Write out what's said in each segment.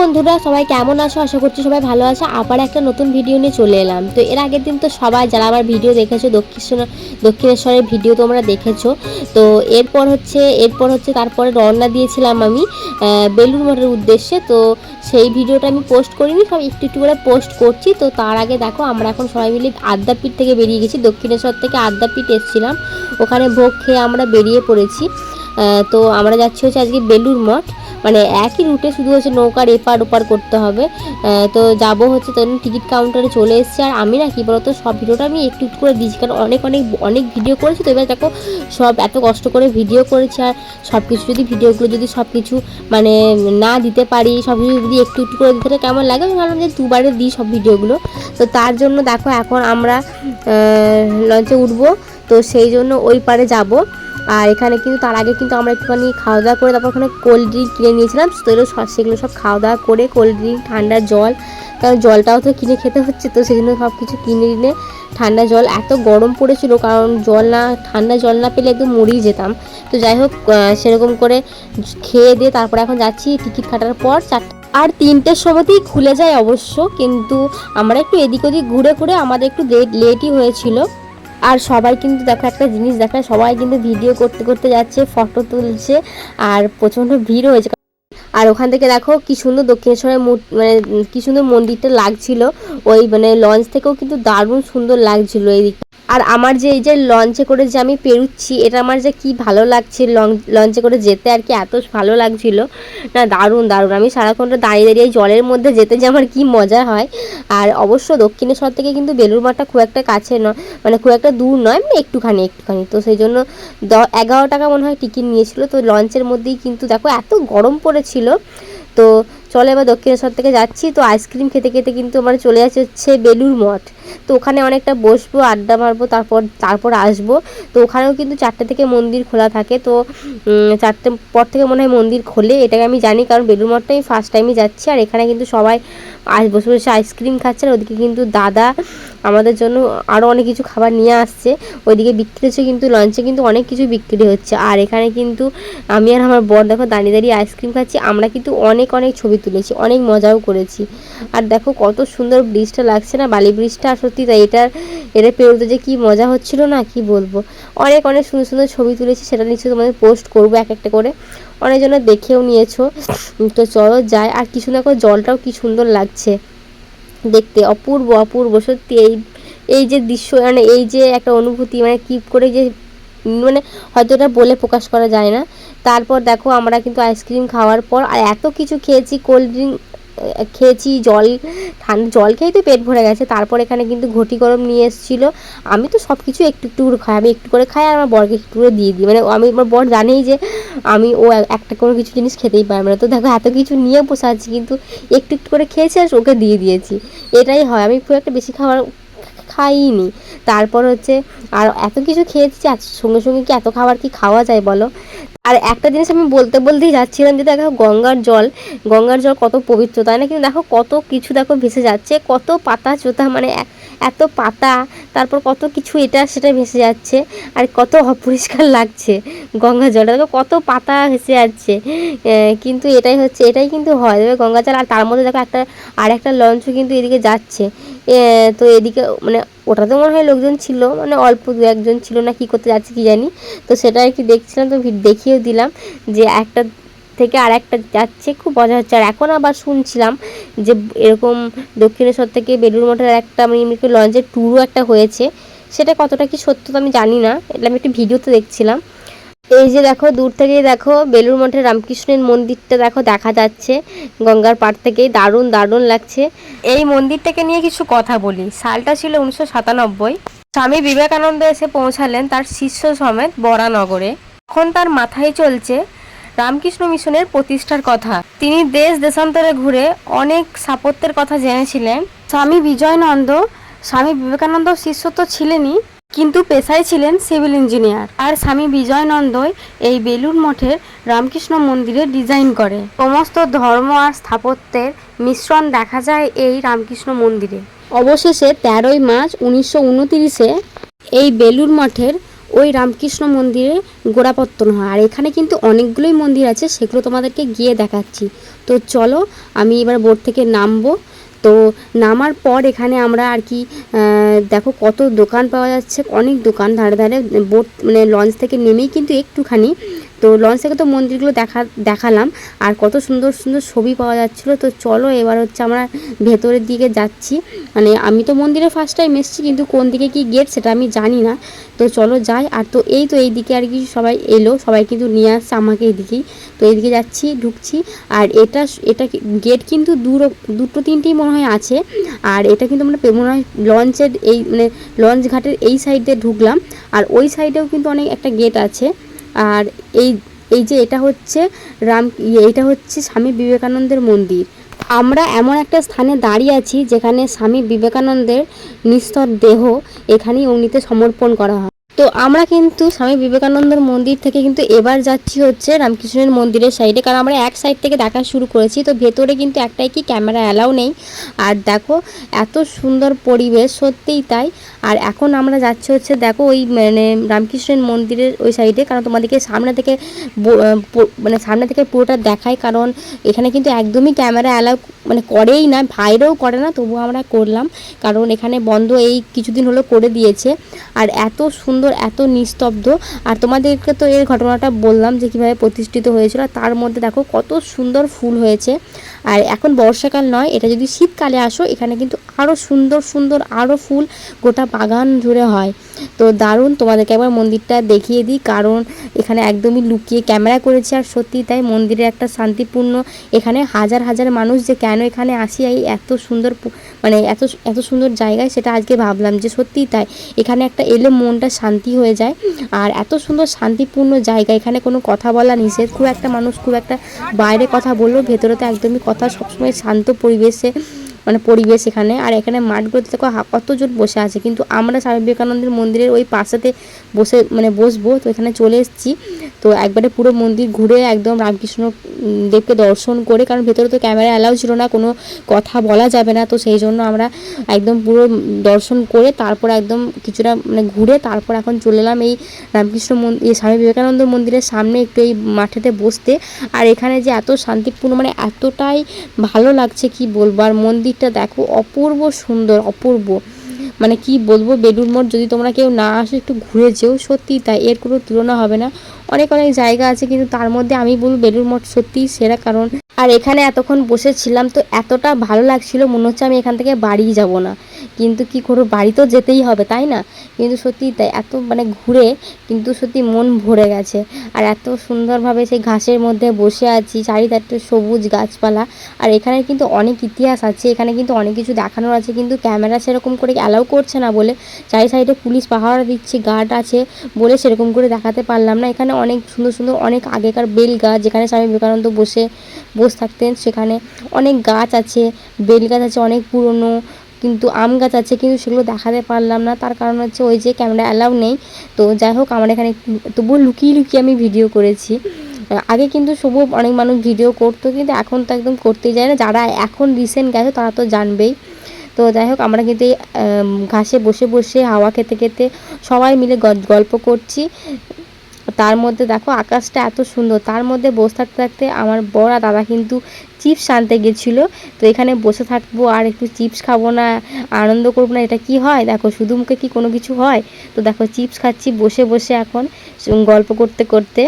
বন্ধুরা, সবাই কেমন আছো? আশা করছি সবাই ভালো আছো। আবার একটা নতুন ভিডিও নিয়ে চলে এলাম। তো এর আগের দিন তো সবাই যারা আমার ভিডিও দেখেছ, দক্ষিণেশ্বর দক্ষিণেশ্বরের ভিডিও তোমরা দেখেছ। তো এরপর হচ্ছে এরপর হচ্ছে তারপরে রওনা দিয়েছিলাম আমি বেলুড় মঠের উদ্দেশ্যে। তো সেই ভিডিওটা আমি পোস্ট করিনি, সব একটু একটু করে পোস্ট করছি। তো তার আগে দেখো, আমরা এখন সবাই মিলে আদ্যাপীঠ থেকে বেরিয়ে গেছি। দক্ষিণেশ্বর থেকে আদ্যাপীঠ এসেছিলাম। ওখানে ভোগ খেয়ে আমরা বেরিয়ে পড়েছি। তো আমরা যাচ্ছি হচ্ছে আজকে বেলুড় মঠ। মানে একই রুটে শুধু হচ্ছে নৌকার এপার ওপার করতে হবে। তো যাব হচ্ছে তখন টিকিট কাউন্টারে চলে এসেছি। আর আমি না কি বলতো, সব ভিডিওটা আমি একটু একটু করে দিয়েছি। কারণ অনেক অনেক অনেক ভিডিও করেছি। তো এবার দেখো, সব এত কষ্ট করে ভিডিও করেছি। আর সব কিছু যদি ভিডিওগুলো যদি সব কিছু মানে না দিতে পারি সব কিছু যদি একটু একটু করে দিতে কেমন লাগে? আমি ভাবলাম যে দুবারে দিই সব ভিডিওগুলো তো তার জন্য দেখো, এখন আমরা লঞ্চে উঠবো। তো সেই জন্য ওই পারে যাব। আর এখানে কিন্তু তার আগে কিন্তু আমরা একটুখানি খাওয়া দাওয়া করে তারপর ওখানে কোল্ড ড্রিঙ্ক কিনে নিয়েছিলাম। তো সেগুলো সব খাওয়া দাওয়া করে কোল্ড ড্রিঙ্ক ঠান্ডা জল, কারণ জলটাও তো কিনে খেতে হচ্ছে, তো সেই জন্য সব কিছু কিনে নিয়ে ঠান্ডা জল, এত গরম পড়েছিল, কারণ জল না, ঠান্ডা জল না পেলে একদম মরেই যেতাম। তো যাই হোক সেরকম করে খেয়ে দিয়ে তারপরে এখন যাচ্ছি টিকিট কাটার পর চারটে আর তিনটের সময়তেই খুলে যায় অবশ্য, কিন্তু আমরা একটু এদিক ওদিক ঘুরে ঘুরে আমাদের একটু লেটই হয়েছিল। আর সবাই কিন্তু দেখো একটা জিনিস দেখায়, সবাই কিন্তু ভিডিও করতে করতে যাচ্ছে ফটো তুলছে আর প্রচণ্ড ভিড় হয়েছে। আর ওখান থেকে দেখো কি সুন্দর দক্ষিণেশ্বরের মানে কি সুন্দর মন্দিরটা লাগছিল, ওই মানে লঞ্চ থেকেও কিন্তু দারুণ সুন্দর লাগছিল এই আর আমার যে এই যে লঞ্চে করে যে আমি পেরুচ্ছি, এটা আমার যে কি ভালো লাগছে লঞ্চ- লঞ্চে করে যেতে আর কি এত ভালো লাগছিল। না, দারুণ দারুণ। আমি সারাক্ষণটা দাঁড়িয়ে দাঁড়িয়ে জলের মধ্যে যেতে যে আমার কী মজা হয়। আর অবশ্য দক্ষিণেশ্বর থেকে কিন্তু বেলুড় মাঠটা খুব একটা কাছে নয় মানে খুব একটা দূর নয় মানে একটুখানি একটুখানি। তো সেই জন্য দ, এগারো টাকা মনে হয় টিকিট নিয়েছিল। তো লঞ্চের মধ্যেই কিন্তু দেখো, এত গরম পড়েছিল। তো চলে এবার দক্ষিণেশ্বর থেকে যাচ্ছি। তো আইসক্রিম খেতে খেতে কিন্তু আমার চলে যাচ্ছে হচ্ছে বেলুর মঠ। তো ওখানে অনেকটা বসবো, আড্ডা মারবো, তারপর তারপর আসব। তো ওখানেও কিন্তু চারটে থেকে মন্দির খোলা থাকে। তো চারটে পর থেকে মনে হয় মন্দির খোলে। এটাকে আমি জানি কারণ বেলুর মঠটা আমি ফার্স্ট টাইমই যাচ্ছি। আর এখানে কিন্তু সবাই আজ বসে বসে আইসক্রিম খাচ্ছে। আর ওদিকে কিন্তু দাদা আমাদের জন্য আরও অনেক কিছু খাবার নিয়ে আসছে। ওইদিকে বিক্রি হচ্ছে কিন্তু লঞ্চে কিন্তু অনেক কিছু বিক্রি হচ্ছে। আর এখানে কিন্তু আমি আর আমার বর দেখো দাঁড়িয়ে দাঁড়িয়ে আইসক্রিম খাচ্ছি। আমরা কিন্তু অনেক অনেক ছবি তুলেছি, অনেক মজাও করেছি। আর দেখো কত সুন্দর ব্রিজটা লাগছে না? বালি ব্রিজটা আর সত্যি তাই। এটার এটা পেরোতে যে কি মজা হচ্ছিল না, কি বলব? অনেক অনেক সুন্দর সুন্দর ছবি তুলেছি, সেটা নিশ্চয়ই তোমাদের পোস্ট করব এক একটা করে। অনেকজনে দেখেও নিয়েছো। তো চলো যাই। আর কিছু না করে জলটাও কি সুন্দর লাগছে। দেখতে অপূর্ব অপূর্ব, সত্যি এই এই যে দৃশ্য মানে এই যে একটা অনুভূতি মানে কি করে যে মানে হয়তো এটা বলে প্রকাশ করা যায় না। তারপর দেখো আমরা কিন্তু আইসক্রিম খাওয়ার পর আর এত কিছু খেয়েছি কোল্ড ড্রিঙ্ক খেয়েছি, জল ঠান্ডা জল খেয়েই তো পেট ভরে গেছে। তারপর এখানে কিন্তু ঘটি গরম নিয়ে এসেছিল। আমি তো সব কিছু একটু একটু করে খাই। আমি একটু করে খাই আর আমার বরকে একটু করে দিয়ে দিই। মানে আমি, আমার বর জানেই যে আমি, ও একটা কোনো কিছু জিনিস খেতেই পারবে না। তো দেখো এত কিছু নিয়ে বসে আছি, কিন্তু একটু একটু করে খেয়েছি আর ওকে দিয়ে দিয়েছি। এটাই হয়। আমি খুব একটা বেশি খাবার খাইনি তারপর হচ্ছে, আর এত কিছু খেয়েছি, আর সঙ্গে সঙ্গে কি এত খাবার কি খাওয়া যায় বলো? আর একটা জিনিস আমি বলতে বলতেই যাচ্ছিলাম যে দেখো গঙ্গার জল গঙ্গার জল কত পবিত্র, তাই না? কিন্তু দেখো কত কিছু দেখো ভেসে যাচ্ছে, কত পাতা চোতা মানে এ- এত পাতা, তারপর কত কিছু এটা সেটা ভেসে যাচ্ছে আর কত অপরিষ্কার লাগছে গঙ্গা জলটা। দেখো কত পাতা ভেসে যাচ্ছে। কিন্তু এটাই হচ্ছে, এটাই কিন্তু হয়। দেখবে গঙ্গা জল আর তার মধ্যে দেখো একটা, আর একটা লঞ্চও কিন্তু এদিকে যাচ্ছে। তো এদিকে মানে ওটাতে মনে হয় লোকজন ছিল মানে অল্প দু একজন ছিল না কি করতে যাচ্ছে কি জানি। তো সেটা আর কি দেখছিলাম, তো দেখিয়েও দিলাম যে একটা থেকে আর একটা যাচ্ছে, খুব মজা হচ্ছে। আর এখন আবার শুনছিলাম যে এরকম দক্ষিণেশ্বর থেকে বেলুড় মঠের একটা মানে লঞ্চের ট্যুরও একটা হয়েছে। সেটা কতটা কি সত্য তো আমি জানি না, এটা আমি একটা ভিডিওতে দেখছিলাম। এই যে দেখো, দূর থেকেই দেখো, বেলুড় মঠের রামকৃষ্ণের মন্দিরটা দেখো, দেখা যাচ্ছে। গঙ্গার পাড় থেকেই দারুণ দারুণ লাগছে। এই মন্দিরটাকে নিয়ে কিছু কথা বলি। সালটা ছিল উনিশশো সাতানব্বই। স্বামী বিবেকানন্দ এসে পৌঁছালেন তার শিষ্য সমেত বরানগরে। এখন তার মাথায় চলছে রামকৃষ্ণ মিশনের প্রতিষ্ঠার কথা। তিনি দেশ দেশান্তরে ঘুরে অনেক স্থাপত্যের কথা জেনেছিলেন। স্বামী বিজয়নন্দ, স্বামী বিবেকানন্দ শিষ্য তো ছিলেনই, কিন্তু পেশায় ছিলেন সিভিল ইঞ্জিনিয়ার। আর স্বামী বিজয়নন্দই এই বেলুড় মঠের রামকৃষ্ণ মন্দিরের ডিজাইন করে। সমস্ত ধর্ম আর স্থাপত্যের মিশ্রণ দেখা যায় এই রামকৃষ্ণ মন্দিরে। অবশেষে তেরোই মার্চ উনিশশো এই বেলুড় মঠের ওই রামকৃষ্ণ মন্দিরে গোড়াপত্তন হয়। আর এখানে কিন্তু অনেকগুলোই মন্দির আছে, সেগুলো তোমাদেরকে গিয়ে দেখাচ্ছি। তো চলো, আমি এবার বোট থেকে নামবো। তো নামার পর এখানে আমরা আর কি দেখো কত দোকান পাওয়া যাচ্ছে। অনেক দোকান ধারে ধারে বোট মানে লঞ্চ থেকে নেমেই কিন্তু একটুখানি তো লঞ্চ থেকে তো মন্দিরগুলো দেখা, দেখালাম। আর কত সুন্দর সুন্দর ছবি পাওয়া যাচ্ছিল। তো চলো এবার হচ্ছে আমরা ভেতরের দিকে যাচ্ছি। মানে আমি তো মন্দিরে ফার্স্ট টাইম এসেছি, কিন্তু কোন দিকে কি গেট সেটা আমি জানি না। তো চলো যাই। আর তো এই তো এই দিকে আর কি সবাই এলো, সবাই কিন্তু নিয়ে আসছে আমাকে এইদিকেই। তো এইদিকে যাচ্ছি, ঢুকছি। আর এটা এটা গেট কিন্তু দুটো দুটো তিনটেই মনে হয় আছে। আর এটা কিন্তু আমরা মনে হয় লঞ্চের এই মানে লঞ্চ ঘাটের এই সাইডে ঢুকলাম। আর ওই সাইডেও কিন্তু অনেক একটা গেট আছে। আর এই এই যে এটা হচ্ছে রাম এইটা এটা হচ্ছে স্বামী বিবেকানন্দের মন্দির। আমরা এমন একটা স্থানে দাঁড়িয়ে আছি যেখানে স্বামী বিবেকানন্দের নিস্তর দেহ এখানেই অগ্নিতে সমর্পণ করা হয়। তো আমরা কিন্তু স্বামী বিবেকানন্দের মন্দির থেকে কিন্তু এবার যাচ্ছি হচ্ছে রামকৃষ্ণের মন্দিরের সাইডে। কারণ আমরা এক সাইড থেকে দেখা শুরু করেছি, তো ভেতরে কিন্তু একটাই কি ক্যামেরা অ্যালাউ নেই। আর দেখো, এত সুন্দর পরিবেশ, সত্যিই তাই। আর এখন আমরা যাচ্ছি হচ্ছে দেখো ওই মানে রামকৃষ্ণের মন্দিরের ওই সাইডে। কারণ তোমাদেরকে সামনে থেকে মানে সামনে থেকে পুরোটা দেখাই। কারণ এখানে কিন্তু একদমই ক্যামেরা অ্যালাউ মানে করেই না ভাইরাও করে না, তবুও আমরা করলাম। কারণ এখানে বন্ধ এই কিছুদিন হলো করে দিয়েছে। আর এত সুন্দর এত নিস্তব্ধ। আর তোমাদেরকে তো এর ঘটনাটা বললাম যে কীভাবে প্রতিষ্ঠিত হয়েছিল, তার মধ্যে দেখো কত সুন্দর ফুল হয়েছে। আর এখন বর্ষাকাল নয়, এটা যদি শীতকালে আসো, এখানে কিন্তু আরও সুন্দর সুন্দর আরও ফুল গোটা বাগান জুড়ে হয়। তো দারুণ, তোমাদেরকে একবার মন্দিরটা দেখিয়ে দিই, কারণ এখানে একদমই লুকিয়ে ক্যামেরা করেছে, আর সত্যি তাই মন্দিরে একটা শান্তিপূর্ণ, এখানে হাজার হাজার মানুষ যে কেন এখানে আসি, এই এত সুন্দর মানে এত এত সুন্দর জায়গায়, সেটা আজকে ভাবলাম যে সত্যিই তাই। এখানে একটা এলে মনটা শান্তি হয়ে যায়। আর এত সুন্দর শান্তিপূর্ণ জায়গা, এখানে কোনো কথা বলা নিষেধ। খুব একটা মানুষ খুব একটা বাইরে কথা বলল ভেতরে তো একদমই কথা সবসময় শান্ত পরিবেশে মানে পরিবেশ এখানে। আর এখানে মাঠগুলোতে দেখো কতজন বসে আছে। কিন্তু আমরা স্বামী বিবেকানন্দের মন্দিরের ওই পাশেতে বসে মানে বসবো, তো এখানে চলে এসেছি। তো একবারে পুরো মন্দির ঘুরে একদম রামকৃষ্ণ দেবকে দর্শন করে, কারণ ভেতরে তো ক্যামেরা অ্যালাউ ছিল না, কোনো কথা বলা যাবে না। তো সেই জন্য আমরা একদম পুরো দর্শন করে তারপর একদম কিছুটা মানে ঘুরে তারপর এখন চলে এলাম এই রামকৃষ্ণ মন্দির স্বামী বিবেকানন্দ মন্দিরের সামনে একটু এই মাঠেতে বসতে। আর এখানে যে এত শান্তিপূর্ণ মানে এতটাই ভালো লাগছে, কি বলব? আর মন্দিরটা দেখো অপূর্ব সুন্দর, অপূর্ব। মানে কি বলব বেলুর মঠ যদি তোমরা কেউ না আসো, একটু ঘুরে যেও সত্যি তাই, এর কোনো তুলনা হবে না। অনেক অনেক জায়গা আছে, কিন্তু তার মধ্যে আমি বলব বেলুর মঠ সত্যিই সেরা, কারণ আর এখানে এতক্ষণ বসেছিলাম তো এতটা ভালো লাগছিল, মনে হচ্ছে আমি এখান থেকে বাড়ি যাব না। কিন্তু কি করব, বাড়ি তো যেতেই হবে, তাই না? কিন্তু সত্যি তাই, এত মানে ঘুরে কিন্তু সত্যি মন ভরে গেছে। আর এত সুন্দরভাবে সেই ঘাসের মধ্যে বসে আছি, চারিধারটা সবুজ গাছপালা। আর এখানে কিন্তু অনেক ইতিহাস আছে, এখানে কিন্তু অনেক কিছু দেখানোর আছে, কিন্তু ক্যামেরা সেরকম করে অ্যালাউ করছে না বলে চারি সাইডে পুলিশ পাহারা দিচ্ছে, গার্ড আছে বলে সেরকম করে দেখাতে পারলাম না। এখানে অনেক সুন্দর সুন্দর অনেক আগেকার বেল গাছ যেখানে স্বামী বিবেকানন্দ বসে বসে থাকতেন, সেখানে অনেক গাছ আছে বেল গাছ আছে, অনেক পুরনো কিন্তু আম গাছ আছে কিন্তু সেগুলো দেখাতে পারলাম না। তার কারণ হচ্ছে ওই যে ক্যামেরা অ্যালাউ নেই। তো যাই হোক, আমার এখানে তবুও লুকিয়ে লুকিয়ে আমি ভিডিও করেছি। আগে কিন্তু সবু অনেক মানুষ ভিডিও করতো কিন্তু এখন তো একদম করতেই যায় না। যারা এখন রিসেন্ট গেছে তারা তো জানবেই। তো যাই হোক, আমরা কিন্তু ঘাসে বসে বসে হাওয়া খেতে খেতে সবাই মিলে গল্প করছি। তার মধ্যে দেখো আকাশটা এত সুন্দর। তার মধ্যে বসে থাকতে থাকতে আমার বড় দাদা কিন্তু চিপস আনতে গেছিল। তো এখানে বসে থাকব আর একটু চিপস খাব না, আনন্দ করব না, এটা কি হয়? দেখো, শুধু মুখে কি কোনো কিছু হয়? তো দেখো, চিপস খাচ্ছি বসে বসে এখন, গল্প করতে করতে।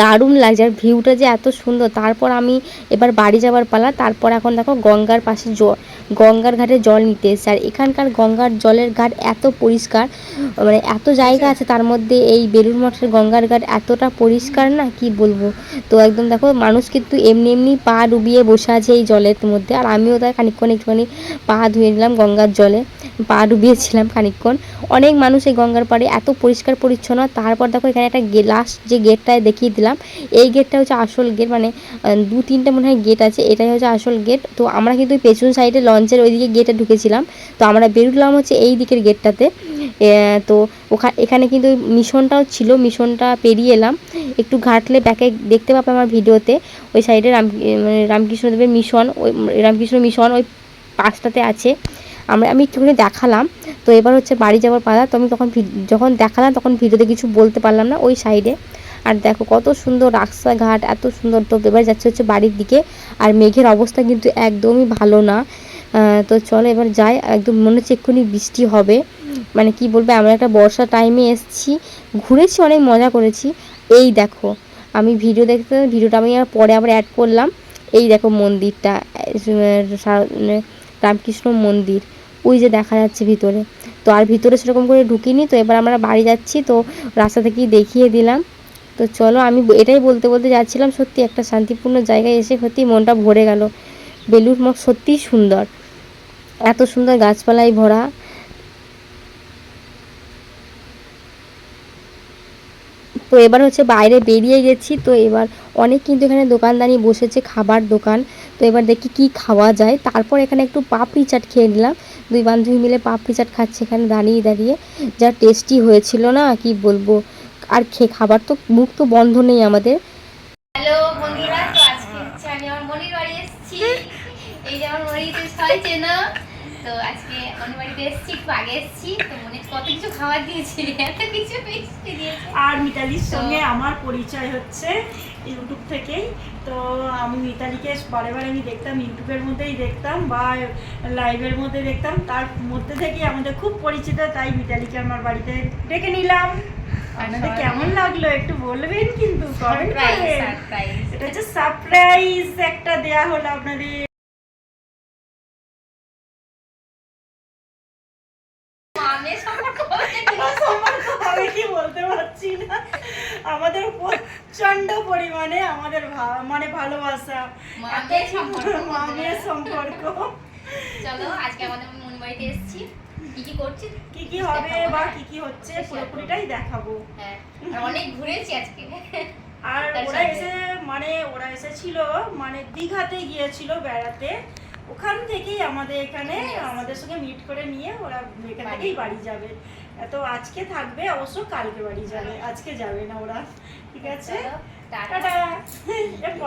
দারুণ লাগছে। আর ভিউটা যে এত সুন্দর। তারপর আমি এবার বাড়ি যাওয়ার পালা। তারপর এখন দেখো গঙ্গার পাশে গঙ্গার ঘাটে জল নিতে এসেছে। আর এখানকার গঙ্গার জলের ঘাট এত পরিষ্কার। মানে এত জায়গা আছে তার মধ্যে এই বেলুর মঠের গঙ্গার ঘাট এতটা পরিষ্কার না? কি বলব? তো একদম দেখো মানুষ কিন্তু এমনি এমনি পা ডুবিয়ে বসে আছে এই জলের মধ্যে। আর আমিও তাই খানিকক্ষণ একটুখানি পা ধুয়ে নিলাম গঙ্গার জলে। পা ডুবিয়েছিলাম খানিকক্ষণ। অনেক মানুষ এই গঙ্গার পাড়ে এত পরিষ্কার পরিচ্ছন্ন। তারপর দেখো এখানে একটা লাস্ট যে গেটটায় দেখিয়ে দিলাম। এই গেটটা হচ্ছে আসল গেট মানে দু তিনটে মনে হয় গেট আছে, এটাই হচ্ছে আসল গেট তো আমরা কিন্তু পেছন সাইডে লঞ্চের ওইদিকে গেটে ঢুকেছিলাম। তো আমরা বেরুলাম হচ্ছে এই দিকের গেটটাতে তো ওখা, এখানে কিন্তু মিশনটাও ছিল মিশনটা পেরিয়ে এলাম। একটু ঘাটলে ব্যাকে দেখতে পাবে আমার ভিডিওতে। ওই সাইডে রাম মানে রামকৃষ্ণদেবের মিশন ওই, রামকৃষ্ণ মিশন ওই পাশটাতে আছে। আমরা, আমি একটুখানি দেখালাম। তো এবার হচ্ছে বাড়ি যাওয়ার পালা। তো আমি তখন যখন দেখালাম, তখন ভিডিওতে কিছু বলতে পারলাম না ওই সাইডে আর দেখো কত সুন্দর রাস্তাঘাট, এত সুন্দর তো এবার যাচ্ছে হচ্ছে বাড়ির দিকে। আর মেঘের অবস্থা কিন্তু একদমই ভালো না। তো চলো এবার যাই, একদম মনে হচ্ছে এক্ষুনি বৃষ্টি হবে। মানে কি বলব, আমরা একটা বর্ষা টাইমে এসেছি, ঘুরেছি, অনেক মজা করেছি। এই দেখো, আমি ভিডিও দেখতে ভিডিওটা আমি আর পরে আবার অ্যাড করলাম। এই দেখো মন্দিরটা মানে রামকৃষ্ণ মন্দির। ওই যে দেখা যাচ্ছে ভিতরে। তো আর ভিতরে সেরকম করে ঢুকিনি, তো এবার আমরা বাড়ি যাচ্ছি, তো রাস্তা থেকেই দেখিয়ে দিলাম। তো চলো, আমি এটাই বলতে বলতে যাচ্ছিলাম, সত্যি একটা শান্তিপূর্ণ জায়গায় এসে সত্যি মনটা ভরে গেল। বেলুর মঠ সত্যিই সুন্দর। এত সুন্দর গাছপালায় ভরা। তো এবার হচ্ছে বাইরে বেরিয়ে গেছি, তো এবার অনেক কিন্তু এখানে দোকানদানি বসেছে, খাবার দোকান। তো এবার দেখি কি খাওয়া যায়। তারপর এখানে একটু পাপড়ি চাট খেয়ে নিলাম। দুই বান্ধবী মিলে পাপড়ি চাট খাচ্ছে এখানে দাঁড়িয়ে দাঁড়িয়ে। যা টেস্টি হয়েছিল না, কি বলব? আর খেয়ে খাবার তো মুখ তো বন্ধ নেই আমাদের। হ্যালো বন্ধুরা তো আজকে হচ্ছে আমি আমার মনির বাড়ি এসেছি। এই যে আমার মনিতে সবাই চেনো তো আজকে মনির বাড়িতে এসেছি একটু আগে এসেছি। তো মনে কত কিছু খাবার দিয়েছি এত কিছু মিষ্টি দিয়েছে। আর মিতালির সঙ্গে আমার পরিচয় হচ্ছে ইউটিউব থেকেই। তো আমি মিতালিকে বারে বারে আমি দেখতাম ইউটিউবের মধ্যেই দেখতাম বা লাইভের মধ্যে দেখতাম। তার মধ্যে থেকেই আমাদের খুব পরিচিত তাই মিতালিকে আমার বাড়িতে ডেকে নিলাম। আপনাদের কেমন লাগল একটু বলবেন কিন্তু কমেন্ট করবেন এটা হচ্ছে সারপ্রাইজ একটা দেয়া হলো আপনাদের। মামের সম্পর্ক সম্পর্ক আমি কি বলতে পারছি না। আমাদের প্রচণ্ড পরিমাণে আমাদের মানে ভালোবাসা। মামের সম্পর্ক চলো আজকে আমাদের মনির বাড়িতে এসেছি। কি কি করছি? কি কি হবে বা কি কি হচ্ছে পুরোপুরিটাই দেখাবো। হ্যাঁ অনেক ঘুরেছি আজকে। আর ওরা এসে মানে ওরা এসেছিল মানে দীঘাতে গিয়েছিল বেড়াতে। ওখান থেকেই আমাদের এখানে আমাদের সঙ্গে মিট করে নিয়ে ওরা এখান থেকেই বাড়ি যাবে। তো আজকে থাকবে অবশ্য কালকে বাড়ি যাবে আজকে যাবে না ওরা। ঠিক আছে? টাটা। টাটা।